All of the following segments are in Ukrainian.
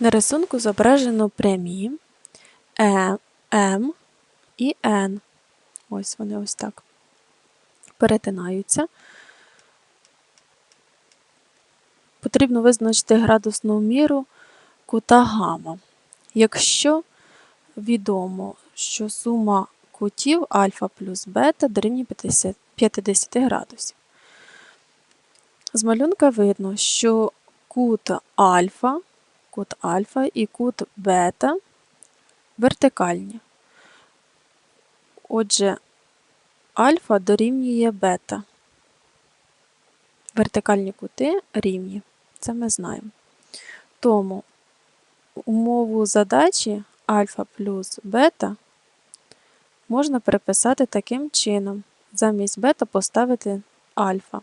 На рисунку зображено прямі Е, М і Н. Ось вони ось так перетинаються. Потрібно визначити градусну міру кута гамма. Якщо відомо, що сума кутів альфа плюс бета дорівнює 50 50 градусів. З малюнка видно, що кут альфа, кут альфа і кут бета вертикальні. Отже, альфа дорівнює бета. Вертикальні кути рівні. Це ми знаємо. Тому умову задачі альфа плюс бета можна переписати таким чином. Замість бета поставити альфа.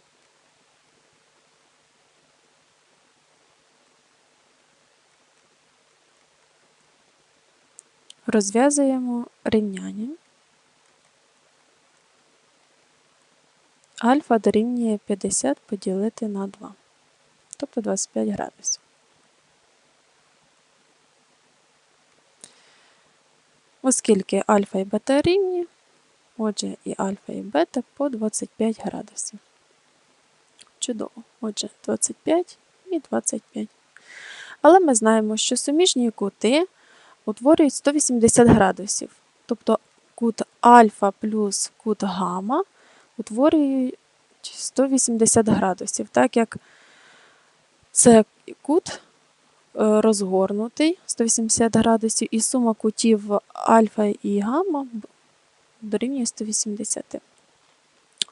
Розв'язуємо рівняння. Альфа дорівнює 50 поділити на 2, тобто 25 градусів. Оскільки альфа і бета рівні, отже, і альфа і бета по 25 градусів. Чудово. Отже, 25 і 25. Але ми знаємо, що суміжні кути утворюють 180 градусів. Тобто кут альфа плюс кут гамма утворюють 180 градусів, так як це кут е, розгорнутий 180 градусів, і сума кутів альфа і гамма дорівнює 180.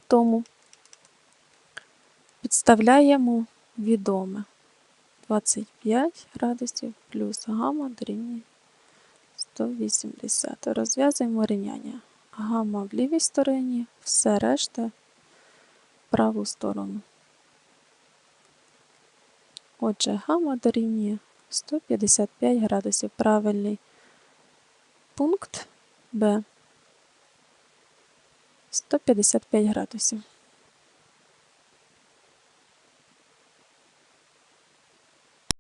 Тому підставляємо відоме 25 градусів плюс гамма дорівнює 180. Розв'язуємо рівняння. Гамма в лівій стороні, все решта в праву сторону. Отже, гамма дорівнює 155 градусів. Правильний пункт Б. 155 градусів.